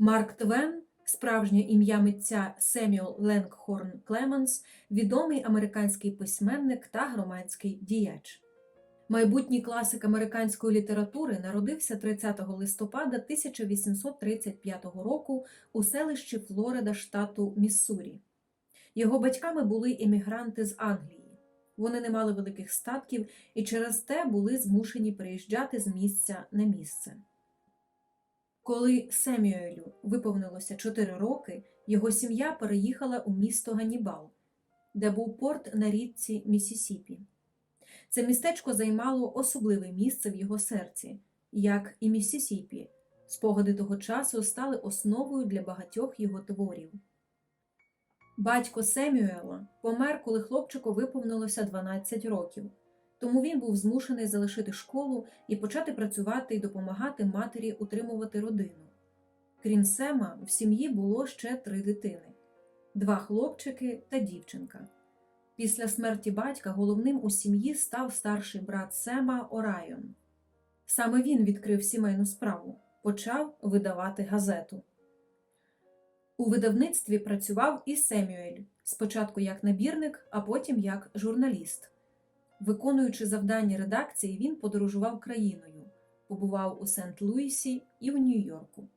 Марк Твен, справжнє ім'я митця Семюел Ленгхорн Клеменс, відомий американський письменник та громадський діяч. Майбутній класик американської літератури народився 30 листопада 1835 року у селищі Флорида штату Міссурі. Його батьками були емігранти з Англії. Вони не мали великих статків і через те були змушені приїжджати з місця на місце. Коли Семюелю виповнилося 4 роки, його сім'я переїхала у місто Ганнібал, де був порт на річці Місісіпі. Це містечко займало особливе місце в його серці, як і Міссісіпі. Спогади того часу стали основою для багатьох його творів. Батько Семюела помер, коли хлопчику виповнилося 12 років, тому він був змушений залишити школу і почати працювати і допомагати матері утримувати родину. Крім Сема, в сім'ї було ще три дитини два хлопчики та дівчинка. Після смерті батька головним у сім'ї став старший брат Сема Орайон. Саме він відкрив сімейну справу, почав видавати газету. У видавництві працював і Семюель, спочатку як набірник, а потім як журналіст. Виконуючи завдання редакції, він подорожував країною, побував у Сент-Луісі і в Нью-Йорку.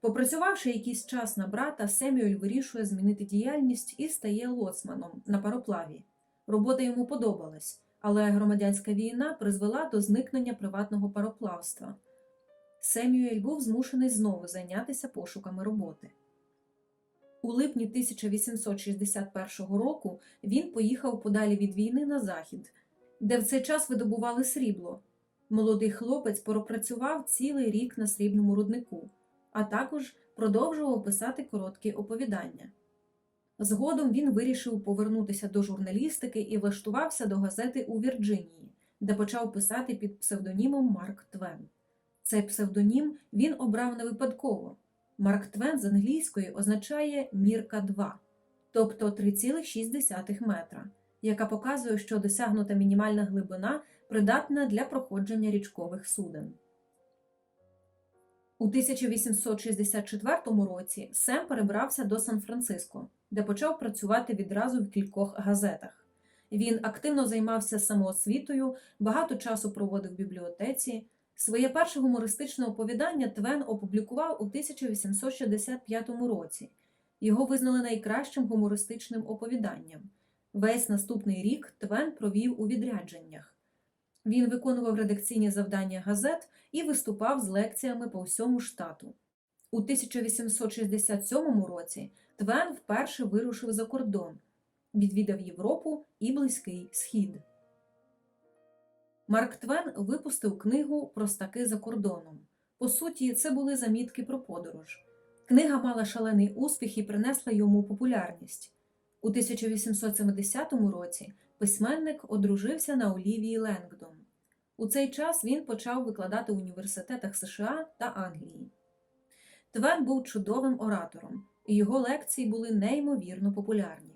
Попрацювавши якийсь час на брата, Семюель вирішує змінити діяльність і стає лоцманом на пароплаві. Робота йому подобалась, але громадянська війна призвела до зникнення приватного пароплавства. Семюель був змушений знову зайнятися пошуками роботи. У липні 1861 року він поїхав подалі від війни на захід, де в цей час видобували срібло. Молодий хлопець пропрацював цілий рік на срібному руднику, а також продовжував писати короткі оповідання. Згодом він вирішив повернутися до журналістики і влаштувався до газети у Вірджинії, де почав писати під псевдонімом Марк Твен. Цей псевдонім він обрав не випадково. Марк Твен з англійської означає мірка 2, тобто 3,6 метра, яка показує, що досягнута мінімальна глибина придатна для проходження річкових суден. У 1864 році Сем перебрався до Сан-Франциско, де почав працювати відразу в кількох газетах. Він активно займався самоосвітою, багато часу проводив в бібліотеці. Своє перше гумористичне оповідання Твен опублікував у 1865 році. Його визнали найкращим гумористичним оповіданням. Весь наступний рік Твен провів у відрядженнях. Він виконував редакційні завдання газет і виступав з лекціями по всьому штату. У 1867 році Твен вперше вирушив за кордон, відвідав Європу і Близький Схід. Марк Твен випустив книгу Простаки за кордоном. По суті, це були замітки про подорож. Книга мала шалений успіх і принесла йому популярність. У 1870 році письменник одружився на Олівії Ленгдон. У цей час він почав викладати в університетах США та Англії. Твен був чудовим оратором, і його лекції були неймовірно популярні.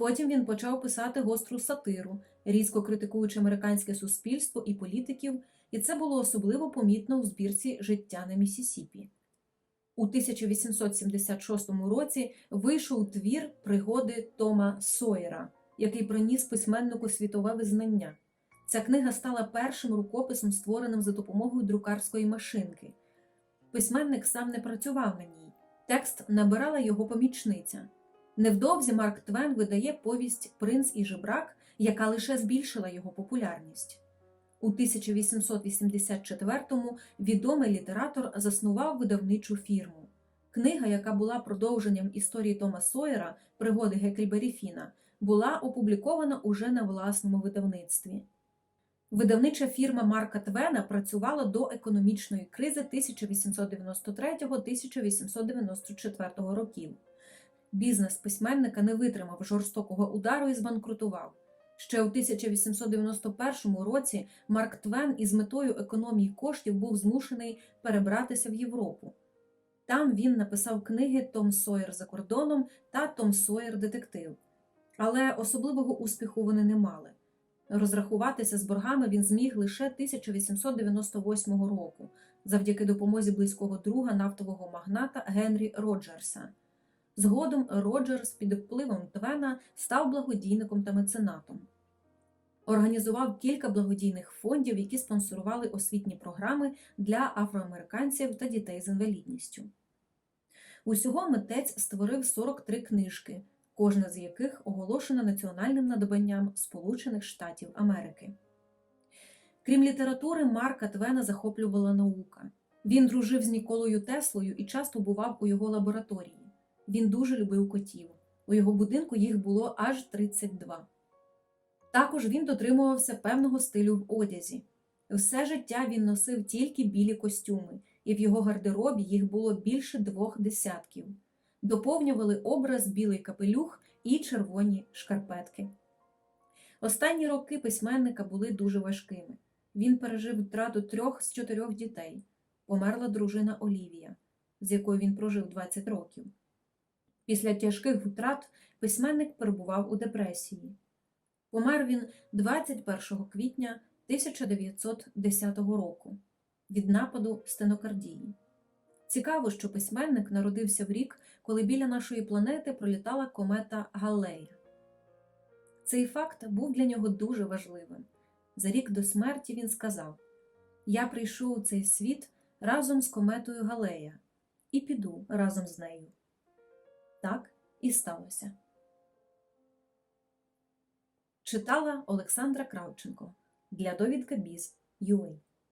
Потім він почав писати гостру сатиру, різко критикуючи американське суспільство і політиків, і це було особливо помітно у збірці Життя на Місісіпі. У 1876 році вийшов твір пригоди Тома Сойера, який приніс письменнику світове визнання. Ця книга стала першим рукописом, створеним за допомогою друкарської машинки. Письменник сам не працював на ній, текст набирала його помічниця. Невдовзі Марк Твен видає повість Принц і жебрак, яка лише збільшила його популярність. У 1884-му відомий літератор заснував видавничу фірму. Книга, яка була продовженням історії Тома Сойера, пригоди Гекльбері Фіна, була опублікована уже на власному видавництві. Видавнича фірма Марка Твена працювала до економічної кризи 1893-1894 років. Бізнес письменника не витримав жорстокого удару і збанкрутував. Ще у 1891 році Марк Твен із метою економії коштів був змушений перебратися в Європу. Там він написав книги Том Сойер за кордоном та Том Сойер Детектив. Але особливого успіху вони не мали. Розрахуватися з боргами він зміг лише 1898 року, завдяки допомозі близького друга нафтового магната Генрі Роджерса. Згодом Роджерс під впливом Твена став благодійником та меценатом. Організував кілька благодійних фондів, які спонсорували освітні програми для афроамериканців та дітей з інвалідністю. Усього митець створив 43 книжки, кожна з яких оголошена національним надбанням Сполучених Штатів Америки. Крім літератури, Марка Твена захоплювала наука. Він дружив з Ніколою Теслою і часто бував у його лабораторії. Він дуже любив котів. У його будинку їх було аж 32. Також він дотримувався певного стилю в одязі. Все життя він носив тільки білі костюми, і в його гардеробі їх було більше двох десятків. Доповнювали образ білий капелюх і червоні шкарпетки. Останні роки письменника були дуже важкими. Він пережив втрату трьох з чотирьох дітей. Померла дружина Олівія, з якою він прожив 20 років. Після тяжких втрат письменник перебував у депресії. Помер він 21 квітня 1910 року від нападу стенокардії. Цікаво, що письменник народився в рік, коли біля нашої планети пролітала комета Галлея. Цей факт був для нього дуже важливим. За рік до смерті він сказав: Я прийшов у цей світ разом з кометою Галея і піду разом з нею. Так і сталося. Читала Олександра Кравченко для довідка біз. Біз.UA